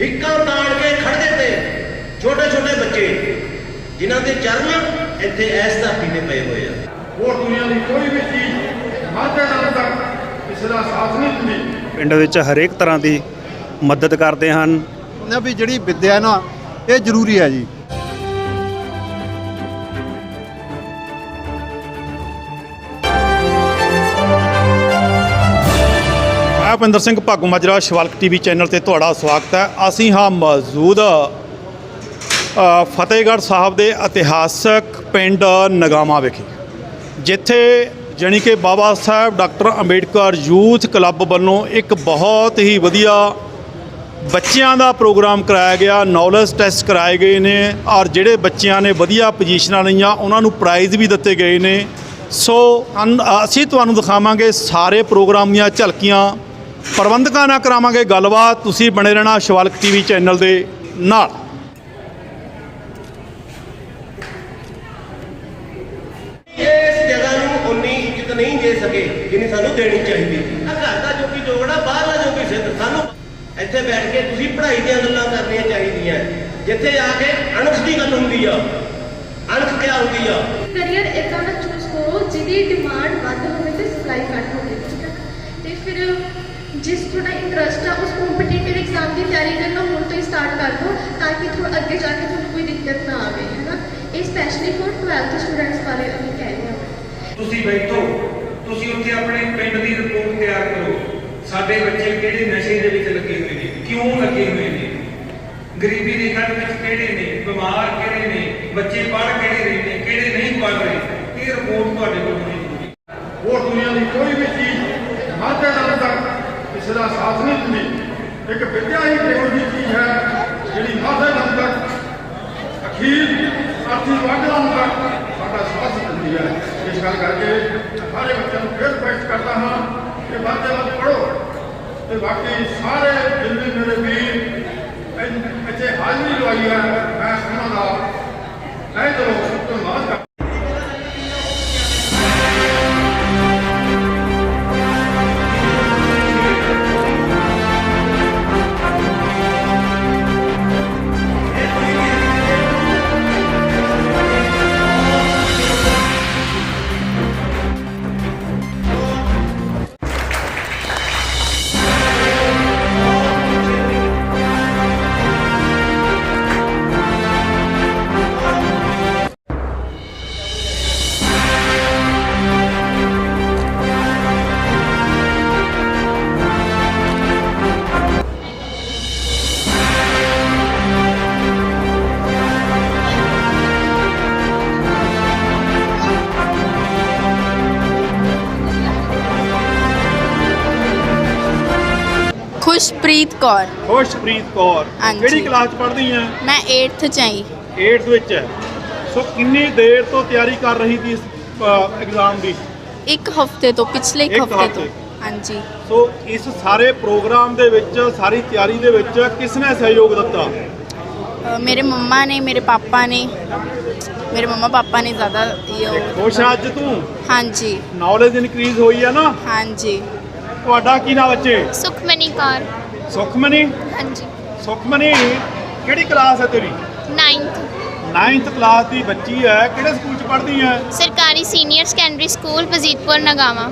ਹਿੱਕਾਂ ਤਾਣ ਕੇ ਖੜਦੇ ਤੇ ਛੋਟੇ ਛੋਟੇ ਬੱਚੇ ਜਿਨ੍ਹਾਂ ਦੇ ਚਰਨ ਇੱਥੇ ਐਸ ਧਰਤੀ ਤੇ ਪਏ ਹੋਏ ਆ। ਹੋਰ ਦੁਨੀਆ ਦੀ ਕੋਈ ਵੀ ਚੀਜ਼ ਮਾਝੇ ਨਾਲ ਤੱਕ ਕਿਸੇ ਦਾ ਸਾਥ ਨਹੀਂ ਦਿੰਦੀ। ਪਿੰਡ ਵਿੱਚ ਹਰੇਕ ਤਰ੍ਹਾਂ ਦੀ ਮਦਦ ਕਰਦੇ ਹਨ। ਨਾ ਵੀ ਜਿਹੜੀ ਵਿੱਦਿਆ ਨਾ ਇਹ ਜ਼ਰੂਰੀ ਹੈ ਜੀ। ਮੈਂ ਭਿੰਦਰ ਸਿੰਘ ਭਾਗੂ ਮਾਜਰਾ, ਸ਼ਿਵਾਲਕ ਟੀਵੀ ਚੈਨਲ ਤੇ ਤੁਹਾਡਾ ਸਵਾਗਤ ਹੈ। ਅਸੀਂ ਹਾਂ ਮੌਜੂਦ ਫਤਿਹਗੜ੍ਹ ਸਾਹਿਬ ਦੇ ਇਤਿਹਾਸਕ ਪਿੰਡ ਨਗਾਮਾ ਵਿਖੇ, ਜਿੱਥੇ ਜਾਣੀ ਕਿ Baba Sahib doctor Ambedkar youth club ਵੱਲੋਂ ਇੱਕ ਬਹੁਤ ਹੀ ਵਧੀਆ ਬੱਚਿਆਂ ਦਾ ਪ੍ਰੋਗਰਾਮ ਕਰਾਇਆ ਗਿਆ, ਨੌਲੇਜ ਟੈਸਟ ਕਰਾਏ ਗਏ ਨੇ, ਔਰ ਜਿਹੜੇ ਬੱਚਿਆਂ ਨੇ ਵਧੀਆ ਪੋਜੀਸ਼ਨਾਂ ਲਈਆਂ, ਉਹਨਾਂ ਨੂੰ ਪ੍ਰਾਈਜ਼ ਵੀ ਦਿੱਤੇ ਗਏ ਨੇ। ਸੋ ਅਨ- ਅਸੀਂ ਤੁਹਾਨੂੰ ਦਿਖਾਵਾਂਗੇ ਸਾਰੇ ਪ੍ਰੋਗਰਾਮ ਦੀਆਂ ਝਲਕੀਆਂ। ਪ੍ਰਬੰਧਕਾਂ ਨਾਲ ਕਰਾਵਾਂਗੇ ਗੱਲਬਾਤ। ਤੁਸੀਂ ਬਣੇ ਰਹਿਣਾ ਸ਼ਿਵਾਲਕ ਟੀਵੀ ਚੈਨਲ ਦੇ ਨਾਲ। ਇਸ ਜਗ੍ਹਾ ਨੂੰ ਉਨੀ ਇੱਜ਼ਤ ਨਹੀਂ ਦੇ ਸਕੇ ਜਿੰਨੀ ਸਾਨੂੰ ਦੇਣੀ ਚਾਹੀਦੀ। ਆ ਘਰ ਦਾ ਜੋਗੀ ਜੋਗੜਾ ਬਾਹਰਲਾ ਜੋਗੀ ਸਿੱਧ ਸਾਨੂੰ ਇੱਥੇ ਬੈਠ ਕੇ ਤੁਸੀਂ ਪੜ੍ਹਾਈ ਦੀਆਂ ਗੱਲਾਂ ਕਰਨੀਆਂ ਚਾਹੀਦੀਆਂ। ਜਿੱਥੇ ਆ ਕੇ ਅਣਖ ਦੀ ਗੱਲ ਹੁੰਦੀ ਆ ਅਣਖ ਕਿਆ ਹੁੰਦੀ ਆ? ਕਰੀਅਰ ਇਦਾਂ ਦਾ ਚੂਜ਼ ਕਰੋ ਜਿਹਦੀ ਡਿਮਾਂਡ ਵੱਧ ਹੋਵੇ ਤੇ ਸਪਲਾਈ ਘੱਟ ਹੋਵੇ ਠੀਕ ਹੈ ਤੇ ਫਿਰ ਜਿਸ ਤੁਹਾਡਾ ਇੰਟਰਸਟ ਆ ਉਸ ਕੰਪੀਟੀਟਿਵ ਐਗਜ਼ਾਮ ਦੀ ਤਿਆਰੀ ਕਰਨਾ ਹੁਣ ਤੋਂ ਹੀ ਸਟਾਰਟ ਕਰ ਦਿਓ ਤਾਂ ਕਿ ਥੋੜਾ ਅੱਗੇ ਜਾ ਕੇ ਤੁਹਾਨੂੰ ਕੋਈ ਦਿੱਕਤ ਨਾ ਆਵੇ ਹੈ ਨਾ ਇਹ ਸਪੈਸ਼ਲੀ ਫॉर 12th ਸਟੂਡੈਂਟਸ ਬਾਰੇ ਅਸੀਂ ਕਹਿ ਰਹੇ ਹਾਂ। ਤੁਸੀਂ ਬੈਠੋ ਤੁਸੀਂ ਉੱਥੇ ਆਪਣੇ ਪਿੰਡ ਦੀ ਰਿਪੋਰਟ ਤਿਆਰ ਕਰੋ। ਸਾਡੇ ਬੱਚੇ ਕਿਹੜੇ ਨਸ਼ੇ ਦੇ ਵਿੱਚ ਲੱਗੇ ਹੋਏ ਨੇ? ਕਿਉਂ ਲੱਗੇ ਹੋਏ ਨੇ? ਗਰੀਬੀ ਦੀ ਘਟ ਵਿੱਚ ਕਿਹੜੇ ਨੇ? ਬਿਮਾਰ ਕਿਹੜੇ ਨੇ? ਬੱਚੇ ਪੜ੍ਹ ਕਿਹੜੇ ਰਹੇ ਨੇ? ਕਿਹੜੇ ਨਹੀਂ ਪੜ੍ਹ ਰਹੇ? ਇਹ ਰਿਪੋਰਟ ਤੁਹਾਡੇ ਕੋਲ ਹੋਣੀ ਜ਼ਰੂਰੀ ਹੈ। ਹੋਰ ਦੁਨੀਆ ਦੀ ਕੋਈ ਵੀ ਚੀਜ਼ ਮਾਝੇ ਨਾਲ ਕਿਸੇ ਦਾ ਸਾਥ ਨਹੀਂ ਦਿੰਦੀ। ਇੱਕ ਵਿੱਦਿਆ ਹੀ ਇਹੋ ਜਿਹੀ ਚੀਜ਼ ਹੈ ਜਿਹੜੀ ਮਾਝੇ ਨਾਲ ਤੱਕ ਅਖੀਰ ਅਰਥੀ ਵਾਢਾਂ ਤੱਕ ਸਾਡਾ ਸਾਥ ਦਿੰਦੀ ਹੈ। ਇਸ ਗੱਲ ਕਰਕੇ ਸਾਰੇ ਬੱਚਿਆਂ ਨੂੰ ਫਿਰ ਰਿਕਵੈਸਟ ਕਰਦਾ ਹਾਂ ਕਿ ਮਾਝੇ ਨਾਲ ਪੜੋ ਤੇ ਬਾਕੀ ਸਾਰੇ ਜਿੰਨੇ ਮੇਰੇ ਵੀਰ ਇੱਥੇ ਹਾਜ਼ਰੀ ਲਵਾਈ ਹੈ, ਮੈਂ ਉਹਨਾਂ ਖੁਸ਼ਪ੍ਰੀਤ ਕੌਰ। ਖੁਸ਼ਪ੍ਰੀਤ ਕੌਰ ਹਾਂਜੀ। ਕਿਹੜੀ ਕਲਾਸ ਚ ਪੜ੍ਹਦੀ ਹੈ ਮੈਂ 8th ਚ ਆਈ 8th ਵਿੱਚ ਹੈ ਸੋ ਕਿੰਨੀ ਦੇਰ ਤੋਂ ਤਿਆਰੀ ਕਰ ਰਹੀ ਸੀ ਇਸ ਐਗਜ਼ਾਮ ਦੀ? ਇੱਕ ਹਫ਼ਤੇ ਤੋਂ ਪਿਛਲੇ ਇੱਕ ਇੱਕ ਹਫ਼ਤੇ ਤੋਂ। ਹਫ਼ਤੇ। ਹਾਂਜੀ। ਸੋ ਇਸ ਸਾਰੇ ਪ੍ਰੋਗਰਾਮ ਦੇ ਵਿੱਚ ਸਾਰੀ ਤਿਆਰੀ ਦੇ ਵਿੱਚ ਕਿਸ ਨੇ ਸਹਿਯੋਗ ਦਿੱਤਾ? ਅ, ਮੇਰੇ ਮੰਮਾ ਨੇ ਮੇਰੇ ਪਾਪਾ ਨੇ। ਮੇਰੇ ਮੰਮਾ ਪਾਪਾ ਨੇ ਜ਼ਿਆਦਾ ਇਹ ਉਹ- ਖੁਸ਼ ਆ ਅੱਜ ਤੂੰ? ਹਾਂਜੀ। ਨੌਲੇਜ ਇਨਕਰੀਜ਼ ਹੋਈ ਹੈ ਨਾ? ਹਾਂਜੀ। ਤੁਹਾਡਾ ਕੀ ਨਾਮ ਬੱਚੇ? ਸੁਖਮਨੀ ਕੌਰ। ਸੁਖਮਨੀ? ਹਾਂਜੀ। ਸੁਖਮਨੀ ਕਿਹੜੀ ਕਲਾਸ ਹੈ ਤੇਰੀ? 9th 9th ਕਲਾਸ ਦੀ ਬੱਚੀ ਹੈ। ਕਿਹੜੇ ਸਕੂਲ ਚ ਪੜ੍ਹਦੀ ਹੈ? ਸਰਕਾਰੀ senior secondary school Wazidpur Nagawa.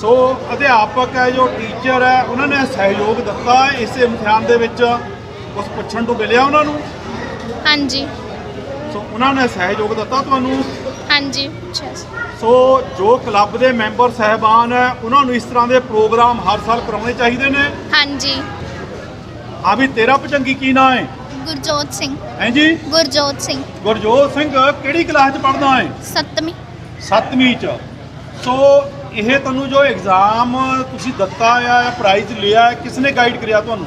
ਸੋ ਅਧਿਆਪਕ ਹੈ ਜੋ ਟੀਚਰ ਹੈ ਉਹਨਾਂ ਨੇ ਸਹਿਯੋਗ ਦਿੱਤਾ ਇਸ ਇਮਤਿਹਾਨ ਦੇ ਵਿੱਚ। ਉਸ ਪੁੱਛਣ ਤੋਂ ਮਿਲਿਆ ਉਹਨਾਂ ਨੂੰ? ਹਾਂਜੀ। ਸੋ ਉਹਨਾਂ ਨੇ ਸਹਿਯੋਗ ਦਿੱਤਾ ਤੁਹਾਨੂੰ? ਹਾਂਜੀ। ਅੱਛਾ। ਸੀ। ਸੋ ਜੋ ਕਲੱਬ ਦੇ ਮੈਂਬਰ ਸਹਿਬਾਨ ਹੈ ਉਹਨਾਂ ਨੂੰ ਇਸ ਤਰ੍ਹਾਂ ਦੇ ਪ੍ਰੋਗਰਾਮ ਹਰ ਸਾਲ ਕਰਾਉਣੇ ਚਾਹੀਦੇ ਨੇ? ਹਾਂਜੀ। ਆ ਵੀ ਤੇਰਾ ਭਜੰਗੀ ਕੀ ਨਾਂ ਹੈ ਗੁਰਜੋਤ ਸਿੰਘ। ਹਾਂਜੀ ਗੁਰਜੋਤ ਸਿੰਘ। ਗੁਰਜੋਤ ਸਿੰਘ ਕਿਹੜੀ ਕਲਾਸ ਚ ਪੜ੍ਹਦਾ ਹੈ ਸੱਤਵੀਂ। ਸੱਤਵੀਂ ਚ। ਸੋ ਇਹ ਤੁਹਾਨੂੰ ਜੋ ਐਗਜ਼ਾਮ ਤੁਸੀਂ ਦਿੱਤਾ ਆ ਜਾਂ ਪ੍ਰਾਈਜ਼ ਲਿਆ ਕਿਸ ਨੇ ਗਾਈਡ ਕਰਿਆ ਤੁਹਾਨੂੰ?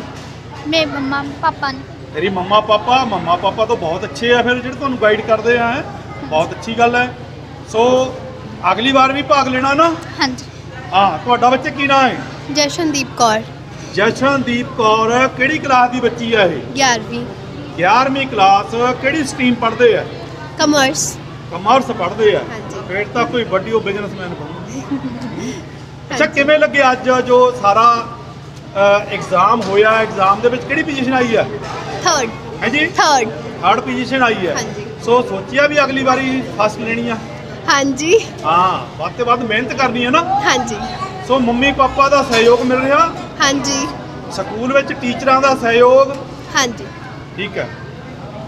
ਮੇਰੇ ਮੰਮਾ ਪਾਪਾ ਨੇ। ਤੇਰੀ ਮੰਮਾ ਪਾਪਾ ਮੰਮਾ ਪਾਪਾ ਤਾਂ ਬਹੁਤ ਅੱਛੇ ਆ ਫਿਰ ਜਿਹੜੇ ਤੁਹਾਨੂੰ ਗਾਈਡ ਕਰਦੇ ਆ ਬਹੁਤ ਅੱਛੀ ਗੱਲ ਹੈ। ਸੋ ਅਗਲੀ ਵਾਰ ਵੀ ਭਾਗ ਲੈਣਾ ਨਾ? ਹਾਂਜੀ। ਹਾਂ ਤੁਹਾਡਾ ਬੱਚੇ ਕੀ ਨਾਮ ਹੈ ਜਸ਼ਨਦੀਪ ਕੌਰ। ਜਸ਼ਨਦੀਪ ਕੌਰ ਕਿਹੜੀ ਕਲਾਸ ਦੀ ਬੱਚੀ ਆ ਇਹ? 11ਵੀਂ 11ਵੀਂ ਕਲਾਸ ਕਿਹੜੀ ਸਟਰੀਮ ਪੜ੍ਹਦੇ ਆ? ਕਮਰਸ। ਕਮਰਸ ਪੜ੍ਹਦੇ ਆ? ਹਾਂਜੀ। ਫਿਰ ਤਾਂ ਕੋਈ ਵੱਡੀ ਉਹ ਬਿਜ਼ਨਸਮੈਨ ਬਣੂਗੀ ਅੱਛਾ ਕਿਵੇਂ ਲੱਗੇ ਅੱਜ ਜੋ ਸਾਰਾ ਐਗਜ਼ਾਮ ਹੋਇਆ? ਐਗਜ਼ਾਮ ਦੇ ਵਿੱਚ ਕਿਹੜੀ ਪੋਜੀਸ਼ਨ ਆਈ ਆ? ਥਰਡ ਹਾਂਜੀ ਥਰਡ ਥਰਡ ਪੋਜੀਸ਼ਨ ਆਈ ਹੈ ਹਾਂਜੀ। ਸੋ ਸੋਚਿਆ ਵੀ ਅਗਲੀ ਵਾਰੀ ਫਸਟ ਲੈਣੀ ਆ? ਹਾਂਜੀ। ਹਾਂ ਵੱਧ ਤੋਂ ਵੱਧ ਮਿਹਨਤ ਕਰਨੀ ਹੈ ਨਾ? ਹਾਂਜੀ। ਸੋ ਮੰਮੀ ਪਾਪਾ ਦਾ ਸਹਿਯੋਗ ਮਿਲ ਰਿਹਾ? ਹਾਂਜੀ। ਸਕੂਲ ਵਿੱਚ ਟੀਚਰਾਂ ਦਾ ਸਹਿਯੋਗ? ਹਾਂਜੀ। ਠੀਕ ਹੈ।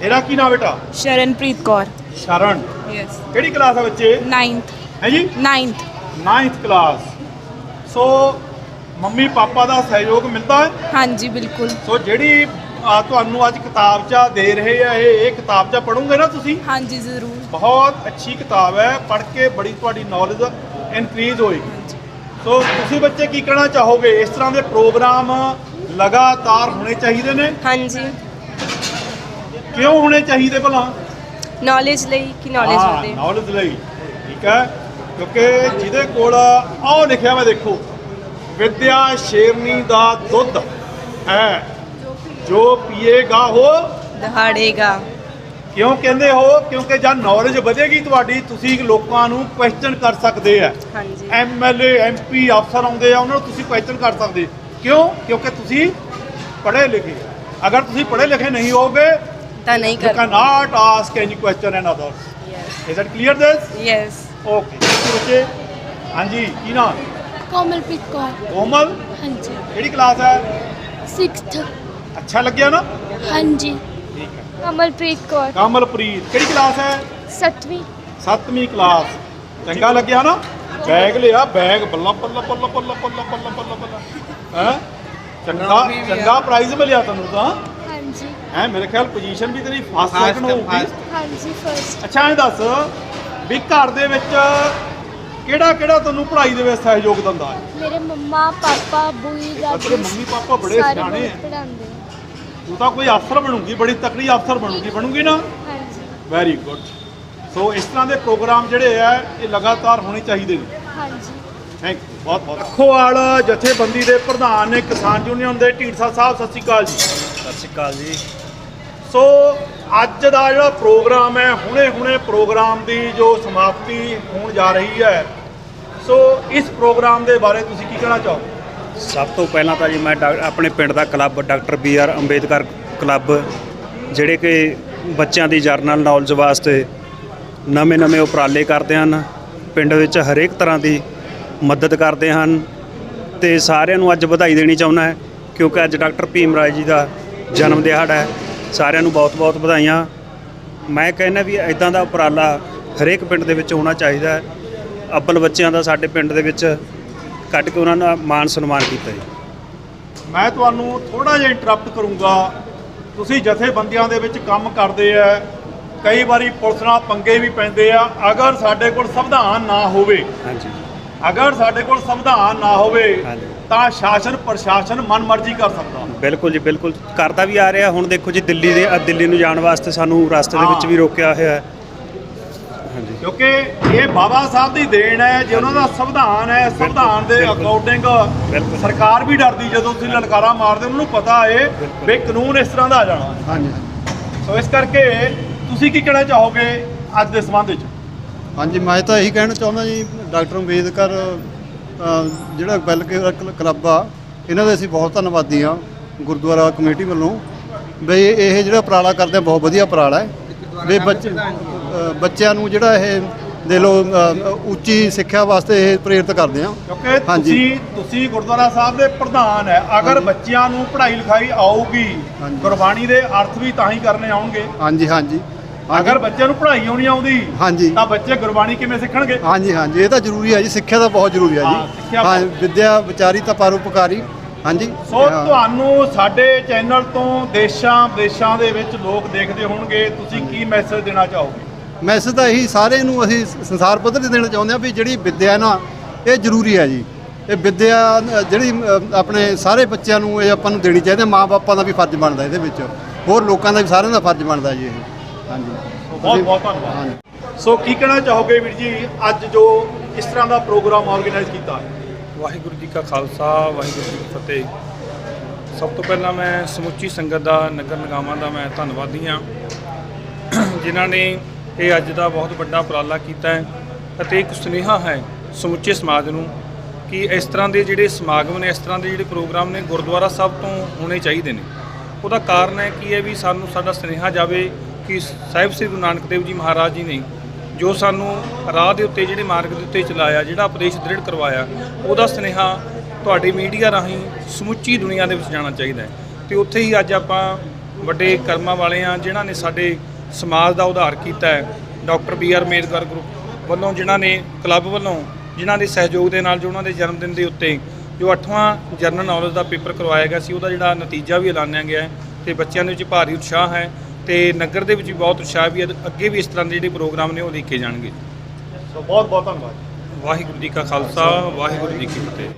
ਇਹਦਾ ਕੀ ਨਾਮ ਬੇਟਾ? ਸ਼ਰਨਪ੍ਰੀਤ ਕੌਰ। ਸ਼ਰਨ। ਯੈਸ ਕਿਹੜੀ ਕਲਾਸ ਹੈ ਬੱਚੇ? 9th ਹੈ ਜੀ? 9th 9th class so mummy papa ਦਾ ਸਹਿਯੋਗ ਮਿਲਦਾ ਹੈ? ਹਾਂਜੀ ਬਿਲਕੁਲ। ਸੋ ਜਿਹੜੀ ਆ, ਤੁਹਾਨੂੰ ਅੱਜ ਕਿਤਾਬਚਾ ਦੇ ਰਹੇ ਆ ਇਹ ਇਹ ਕਿਤਾਬਚਾ ਪੜੋਗੇ ਨਾ ਤੁਸੀਂ? ਹਾਂਜੀ ਜ਼ਰੂਰ। ਬਹੁਤ ਅੱਛੀ ਕਿਤਾਬ ਹੈ। ਪੜ੍ਹ ਕੇ ਬੜੀ ਤੁਹਾਡੀ ਨੌਲੇਜ ਇਨਕਰੀਜ਼ ਹੋਏਗੀ। ਸੋ ਤੁਸੀਂ ਬੱਚੇ ਕੀ ਕਹਿਣਾ ਚਾਹੋਗੇ? ਇਸ ਤਰ੍ਹਾਂ ਦੇ ਪ੍ਰੋਗਰਾਮ ਲਗਾਤਾਰ ਹੋਣੇ ਚਾਹੀਦੇ ਨੇ? ਹਾਂਜੀ। ਕਿਉਂ ਹੋਣੇ ਚਾਹੀਦੇ ਭਲਾ? ਨੌਲੇਜ ਲਈ ਕਿ ਨੌਲੇਜ ਹਾਂ, ਵਧੇ knowledge ਲਈ। ਠੀਕ ਹੈ? ਕਿਉਂਕਿ ਜਿਹਦੇ ਕੋਲ ਆਹ ਲਿਖਿਆ ਮੈਂ ਦੇਖੋ ਵਿਦਿਆ ਸ਼ੇਰਨੀ ਦਾ ਦੁੱਧ ਹੈ। ਜੋ ਪੀਏਗਾ ਉਹ ਦਹਾੜੇਗਾ। ਕਿਉਂ ਕਹਿੰਦੇ ਹੋ? ਕਿਉਂਕਿ ਜਦ ਨੌਲੇਜ ਵਧੇਗੀ ਤੁਹਾਡੀ ਤੁਸੀਂ ਲੋਕਾਂ ਨੂੰ ਕੁਐਸਚਨ ਕਰ ਸਕਦੇ ਆ। ਹਾਂਜੀ। ਐਮਐਲਏ ਐਮਪੀ ਅਫਸਰ ਆਉਂਦੇ ਆ ਉਹਨਾਂ ਨੂੰ ਤੁਸੀਂ ਕੁਐਸਚਨ ਕਰ ਸਕਦੇ। ਕਿਉਂ? ਕਿਉਂਕਿ ਤੁਸੀਂ ਪੜ੍ਹੇ ਲਿਖੇ। ਅਗਰ ਤੁਸੀਂ ਪੜ੍ਹੇ ਲਿਖੇ ਨਹੀਂ ਹੋਗੇ ਤਾਂ ਨਹੀਂ ਕਰ cannot ask any question and others. Is that clear this yes okay ਬੱਚੇ ਹਾਂਜੀ ਕੀ ਨਾਮ ਕੋਮਲਪ੍ਰੀਤ ਕੌਰ ਕੋਮਲ ਹਾਂਜੀ ਕਿਹੜੀ ਕਲਾਸ ਹੈ 6th ਅੱਛਾ ਲੱਗਿਆ ਨਾ ਹਾਂਜੀ ਕਮਲਪ੍ਰੀਤ ਕੌਰ। ਕਮਲਪ੍ਰੀਤ ਕਿਹੜੀ ਕਲਾਸ ਹੈ? 7ਵੀਂ 7ਵੀਂ ਕਲਾਸ। ਚੰਗਾ ਲੱਗਿਆ ਨਾ? ਬੈਗ ਲਿਆ ਬੈਗ ਬੱਲਾ ਬੱਲਾ ਬੱਲਾ ਬੱਲਾ ਬੱਲਾ ਬੱਲਾ ਬੱਲਾ ਬੱਲਾ। ਹੈ? ਚੰਗਾ ਚੰਗਾ ਪ੍ਰਾਈਜ਼ ਮਿਲਿਆ ਤੁਹਾਨੂੰ ਤਾਂ। ਹਾਂਜੀ। ਹੈ ਮੇਰੇ ਖਿਆਲ ਪੋਜੀਸ਼ਨ ਵੀ ਤੇਰੀ ਫਸਟ ਸੈਕੰਡ ਹੋਊਗੀ। ਹਾਂਜੀ ਫਰਸਟ ਅੱਛਾ ਇਹ ਦੱਸ ਵੀ ਘਰ ਦੇ ਵਿੱਚ ਕਿਹੜਾ ਕਿਹੜਾ ਤੁਹਾਨੂੰ ਪੜ੍ਹਾਈ ਦੇ ਵਿੱਚ ਸਹਿਯੋਗ ਦਿੰਦਾ ਹੈ? ਮੇਰੇ ਮੰਮਾ ਪਾਪਾ ਬੂਈ ਤੇਰੇ ਮੰਮੀ ਪਾਪਾ ਬੜੇ ਸਿਆਣੇ ਆ। ਪੜਾਉਂਦੇ ਤੂੰ ਤਾਂ ਕੋਈ ਅਫਸਰ ਬਣੂਗੀ ਬੜੀ ਤਕੜੀ ਅਫਸਰ ਬਣੂਗੀ ਬਣੂਗੀ ਨਾ? ਹਾਂਜੀ। ਵੈਰੀ ਗੁੱਡ ਸੋ ਇਸ ਤਰ੍ਹਾਂ ਦੇ ਪ੍ਰੋਗਰਾਮ ਜਿਹੜੇ ਆ ਇਹ ਲਗਾਤਾਰ ਹੋਣੇ ਚਾਹੀਦੇ ਨੇ। ਹਾਂਜੀ। ਥੈਂਕ ਯੂ ਬਹੁਤ ਬਹੁਤ। ਅਖੋਵਾਲ ਜਥੇਬੰਦੀ ਦੇ ਪ੍ਰਧਾਨ ਨੇ ਕਿਸਾਨ ਯੂਨੀਅਨ ਦੇ ਢੀਂਡਸਾ ਸਾਹਿਬ ਸਤਿ ਸ਼੍ਰੀ ਅਕਾਲ ਜੀ। ਸਤਿ ਸ਼੍ਰੀ ਅਕਾਲ ਜੀ। ਸੋ ਅੱਜ ਦਾ ਜਿਹੜਾ ਪ੍ਰੋਗਰਾਮ ਹੈ ਹੁਣੇ ਹੁਣੇ ਪ੍ਰੋਗਰਾਮ ਦੀ ਜੋ ਸਮਾਪਤੀ ਹੋਣ ਜਾ ਰਹੀ ਹੈ। ਸੋ ਇਸ ਪ੍ਰੋਗਰਾਮ ਦੇ ਬਾਰੇ ਤੁਸੀਂ ਕੀ ਕਹਿਣਾ ਚਾਹੋਗੇ? ਸਭ ਤੋਂ ਪਹਿਲਾਂ ਤਾਂ ਜੀ ਮੈਂ ਡਾ- ਆਪਣੇ ਪਿੰਡ ਦਾ club, doctor B R Ambedkar club, ਜਿਹੜੇ ਕਿ ਬੱਚਿਆਂ ਦੀ ਜਰਨਲ ਨੌਲੇਜ ਵਾਸਤੇ ਨਵੇਂ-ਨਵੇਂ ਉਪਰਾਲੇ ਕਰਦੇ ਹਨ, ਪਿੰਡ ਵਿੱਚ ਹਰੇਕ ਤਰ੍ਹਾਂ ਦੀ ਮਦਦ ਕਰਦੇ ਹਨ ਤੇ ਸਾਰਿਆਂ ਨੂੰ ਅੱਜ ਵਧਾਈ ਦੇਣੀ ਚਾਹੁੰਦਾ ਹੈ, ਕਿਉਂਕਿ ਅੱਜ ਡਾਕਟਰ ਭੀਮ ਰਾਏ ਜੀ ਦਾ ਜਨਮ ਦਿਹਾੜਾ ਹੈ। ਸਾਰਿਆਂ ਨੂੰ ਬਹੁਤ-ਬਹੁਤ ਵਧਾਈਆਂ। ਮੈਂ ਕਹਿੰਦਾ ਵੀ ਇਦਾਂ ਦਾ ਉਪਰਾਲਾ ਹਰੇਕ ਪਿੰਡ ਦੇ ਵਿੱਚ ਹੋਣਾ ਚਾਹੀਦਾ ਹੈ। ਅੱਬਲ ਬੱਚਿਆਂ ਦਾ ਸਾਡੇ ਪਿੰਡ ਦੇ ਵਿੱਚ ਕੱਢ ਕੇ ਉਹਨਾਂ ਦਾ ਮਾਨ ਸਨਮਾਨ ਕੀਤਾ ਜੀ। ਮੈਂ ਤੁਹਾਨੂੰ ਥੋੜਾ ਜਿਹਾ ਇੰਟਰਰਪਟ ਕਰੂੰਗਾ। ਤੁਸੀਂ ਜਥੇਬੰਦੀਆਂ ਦੇ ਵਿੱਚ ਕੰਮ ਕਰਦੇ ਆ। ਕਈ ਵਾਰੀ ਪੁਲਿਸ ਨਾਲ ਪੰਗੇ ਵੀ ਪੈਂਦੇ ਆ। ਅਗਰ ਸਾਡੇ ਕੋਲ ਸੰਵਿਧਾਨ ਨਾ ਹੋਵੇ ਹਾਂਜੀ। ਅਗਰ ਸਾਡੇ ਕੋਲ ਸੰਵਿਧਾਨ ਨਾ ਹੋਵੇ। ਤਾਂ ਸ਼ਾਸਨ ਪ੍ਰਸ਼ਾਸਨ ਮਨਮਰਜ਼ੀ ਕਰ ਸਕਦਾ। ਬਿਲਕੁਲ ਜੀ ਬਿਲਕੁਲ। ਕਰਦਾ ਵੀ ਆ ਰਿਹਾ। ਹੁਣ ਦੇਖੋ ਜੀ ਦਿੱਲੀ ਦੇ ਦਿੱਲੀ ਨੂੰ ਜਾਣ ਵਾਸਤੇ ਸਾਨੂੰ ਰਸਤੇ ਦੇ ਵਿੱਚ। ਵੀ ਰੋਕਿਆ ਹੋਇਆ ਹੈ। ਕਿਉਂਕਿ ਇਹ ਬਾਬਾ ਸਾਹਿਬ ਦੀ ਦੇਣ ਹੈ ਜੇ ਉਹਨਾਂ ਦਾ ਸੰਵਿਧਾਨ ਹੈ ਸੰਵਿਧਾਨ ਦੇ। ਅਕੋਰਡਿੰਗ। ਸਰਕਾਰ ਵੀ ਡਰਦੀ ਜਦੋਂ ਤੁਸੀਂ ਲਲਕਾਰਾ ਮਾਰਦੇ ਉਹਨਾਂ ਨੂੰ ਪਤਾ ਹੈ ਵੀ ਕਾਨੂੰਨ ਇਸ ਤਰ੍ਹਾਂ ਦਾ ਆ ਜਾਣਾ। ਹਾਂਜੀ। ਸੋ ਇਸ ਕਰਕੇ ਤੁਸੀਂ ਕੀ ਕਹਿਣਾ ਚਾਹੋਗੇ ਅੱਜ ਦੇ ਸੰਬੰਧ ਵਿੱਚ? ਹਾਂਜੀ ਮੈਂ ਤਾਂ ਇਹੀ ਕਹਿਣਾ ਚਾਹੁੰਦਾ ਜੀ ਡਾਕਟਰ ਅੰਬੇਦਕਰ ਜਿਹੜਾ ਵੈਲ ਕਲੱਬ ਆ ਇਹਨਾਂ ਦੇ ਅਸੀਂ ਬਹੁਤ ਧੰਨਵਾਦੀ ਆ ਗੁਰਦੁਆਰਾ ਕਮੇਟੀ ਵੱਲੋਂ। ਵੀ ਇਹ ਜਿਹੜਾ ਉਪਰਾਲਾ ਕਰਦੇ ਬਹੁਤ ਵਧੀਆ ਉਪਰਾਲਾ ਹੈ। ਵੀ ਬੱਚੇ ਬੱਚਿਆਂ ਨੂੰ ਜਿਹੜਾ ਇਹ ਦੇ ਲੋ ਉੱਚੀ ਸਿੱਖਿਆ ਵਾਸਤੇ ਇਹ ਪ੍ਰੇਰਿਤ ਕਰਦੇ ਆ ਕਿਉਂਕਿ ਹਾਂਜੀ। ਤੁਸੀਂ ਤੁਸੀਂ ਗੁਰਦੁਆਰਾ ਸਾਹਿਬ ਦੇ ਪ੍ਰਧਾਨ ਹੈ। ਅਗਰ। ਬੱਚਿਆਂ ਨੂੰ ਪੜ੍ਹਾਈ ਲਿਖਾਈ ਆਊਗੀ। ਗੁਰਬਾਣੀ ਦੇ ਅਰਥ ਵੀ ਤਾਂ ਹੀ ਕਰਨੇ ਆਉਣਗੇ। ਹਾਂਜੀ ਹਾਂਜੀ। ਅਗਰ ਬੱਚਿਆਂ ਨੂੰ ਪੜ੍ਹਾਈ ਆਉਣੀ ਆਉਂਦੀ ਹਾਂਜੀ। ਤਾਂ ਬੱਚੇ ਗੁਰਬਾਣੀ ਕਿਵੇਂ ਸਿੱਖਣਗੇ? ਹਾਂਜੀ ਹਾਂਜੀ। ਇਹ ਤਾਂ ਜ਼ਰੂਰੀ ਹੈ ਜੀ। ਸਿੱਖਿਆ ਤਾਂ ਬਹੁਤ ਜ਼ਰੂਰੀ ਹੈ ਜੀ। ਹਾਂ ਵਿਦਿਆ ਵਿਚਾਰੀ ਤਾਂ ਪਰਉਪਕਾਰੀ। ਹਾਂਜੀ। ਸੋ। ਤੁਹਾਨੂੰ ਸਾਡੇ ਚੈਨਲ ਤੋਂ ਦੇਸ਼ਾਂ ਵਿਦੇਸ਼ਾਂ ਦੇ ਵਿੱਚ ਲੋਕ ਦੇਖਦੇ ਹੋਣਗੇ। ਤੁਸੀਂ ਕੀ ਮੈਸੇਜ ਦੇਣਾ ਚਾਹੋਗੇ? ਮੈਸੇਜ ਤਾਂ ਇਹੀ ਸਾਰੇ ਨੂੰ ਅਸੀਂ ਸੰਸਾਰ ਪੱਧਰ ਤੇ ਦੇਣਾ ਚਾਹੁੰਦੇ ਹਾਂ ਵੀ ਜਿਹੜੀ ਵਿੱਦਿਆ ਹੈ ਨਾ ਇਹ ਜ਼ਰੂਰੀ ਹੈ ਜੀ। ਇਹ ਵਿੱਦਿਆ ਜਿਹੜੀ ਆਪਣੇ ਸਾਰੇ ਬੱਚਿਆਂ ਨੂੰ ਇਹ ਆਪਾਂ ਨੂੰ ਦੇਣੀ ਚਾਹੀਦੀ ਹੈ ਮਾਪੇ ਦਾ ਵੀ ਫਰਜ਼ ਬਣਦਾ ਇਹਦੇ ਵਿੱਚ। ਹੋਰ ਲੋਕਾਂ ਦਾ ਵੀ ਸਾਰਿਆਂ ਦਾ ਫਰਜ਼ ਬਣਦਾ ਜੀ ਇਹ। ਹਾਂਜੀ। ਬਹੁਤ ਬਹੁਤ ਧੰਨਵਾਦ। ਹਾਂਜੀ। ਸੋ ਕੀ ਕਹਿਣਾ ਚਾਹੋਗੇ ਵੀਰ ਜੀ ਅੱਜ ਜੋ ਇਸ ਤਰ੍ਹਾਂ ਦਾ ਪ੍ਰੋਗਰਾਮ ਆਰਗੇਨਾਈਜ਼ ਕੀਤਾ? ਵਾਹਿਗੁਰੂ ਜੀ ਕਾ ਖਾਲਸਾ ਵਾਹਿਗੁਰੂ ਜੀ ਕੀ ਫਤਿਹ। ਸਭ ਤੋਂ ਪਹਿਲਾਂ ਮੈਂ ਸਮੁੱਚੀ ਸੰਗਤ ਦਾ ਨਗਰ ਨਿਗਮਾਂ ਦਾ ਮੈਂ ਧੰਨਵਾਦੀ ਹਾਂ। ਜਿਨ੍ਹਾਂ ਨੇ ਇਹ ਅੱਜ ਦਾ ਬਹੁਤ ਵੱਡਾ ਉਪਰਾਲਾ ਕੀਤਾ ਹੈ ਅਤੇ ਇੱਕ ਸੁਨੇਹਾ ਹੈ ਸਮੁੱਚੇ ਸਮਾਜ ਨੂੰ ਕਿ ਇਸ ਤਰ੍ਹਾਂ ਦੇ ਜਿਹੜੇ ਸਮਾਗਮ ਨੇ, ਇਸ ਤਰ੍ਹਾਂ ਦੇ ਜਿਹੜੇ ਪ੍ਰੋਗਰਾਮ ਨੇ ਗੁਰਦੁਆਰਾ ਸਾਹਿਬ ਤੋਂ ਹੋਣੇ ਚਾਹੀਦੇ ਨੇ। ਉਹਦਾ ਕਾਰਨ ਹੈ ਕੀ ਹੈ ਵੀ ਸਾਨੂੰ ਸਾਡਾ ਸੁਨੇਹਾ ਜਾਵੇ ਕਿ ਸਾਹਿਬ ਸ੍ਰੀ ਗੁਰੂ ਨਾਨਕ ਦੇਵ ਜੀ ਮਹਾਰਾਜ ਜੀ ਨੇ ਜੋ ਸਾਨੂੰ ਰਾਹ ਦੇ ਉੱਤੇ ਜਿਹੜੇ ਮਾਰਗ ਦੇ ਉੱਤੇ ਚਲਾਇਆ, ਜਿਹੜਾ ਉਪਦੇਸ਼ ਦ੍ਰਿੜ ਕਰਵਾਇਆ, ਉਹਦਾ ਸੁਨੇਹਾ ਤੁਹਾਡੀ ਮੀਡੀਆ ਰਾਹੀਂ ਸਮੁੱਚੀ ਦੁਨੀਆ ਦੇ ਵਿੱਚ ਜਾਣਾ ਚਾਹੀਦਾ ਹੈ। ਤੇ ਉੱਥੇ ਹੀ ਅੱਜ ਆਪਾਂ ਵੱਡੇ ਕਰਮਾਂ ਵਾਲੇ ਆ ਜਿਨ੍ਹਾਂ ਨੇ ਸਾਡੇ ਸਮਾਜ ਦਾ ਉਧਾਰ ਕੀਤਾ ਹੈ। Doctor B R Ambedkar group ਵੱਲੋਂ ਜਿਨ੍ਹਾਂ ਨੇ ਕਲੱਬ ਵੱਲੋਂ ਜਿਨ੍ਹਾਂ ਦੇ ਸਹਿਯੋਗ ਦੇ ਨਾਲ ਜੋ ਉਹਨਾਂ ਦੇ ਜਨਮ ਦਿਨ ਦੇ ਉੱਤੇ ਜੋ 8ਵਾਂ ਜਰਨਲ ਨੌਲੇਜ ਦਾ ਪੇਪਰ ਕਰਵਾਇਆ ਗਿਆ ਸੀ ਉਹਦਾ ਜਿਹੜਾ ਨਤੀਜਾ ਵੀ ਐਲਾਨਿਆ ਗਿਆ ਹੈ ਤੇ ਬੱਚਿਆਂ ਦੇ ਵਿੱਚ ਭਾਰੀ ਉਤਸ਼ਾਹ ਹੈ ਤੇ ਨਗਰ ਦੇ ਵਿੱਚ ਵੀ ਬਹੁਤ ਉਤਸ਼ਾਹ ਵੀ ਹੈ। ਅੱਗੇ ਵੀ ਇਸ ਤਰ੍ਹਾਂ ਦੇ ਜਿਹੜੇ ਪ੍ਰੋਗਰਾਮ ਨੇ ਉਹ ਲਿਖੇ ਜਾਣਗੇ। ਸੋ ਬਹੁਤ ਬਹੁਤ ਧੰਨਵਾਦ। ਵਾਹਿਗੁਰੂ ਜੀ ਕਾ ਖਾਲਸਾ ਵਾਹਿਗੁਰੂ ਜੀ ਕੀ ਫਤਿਹ।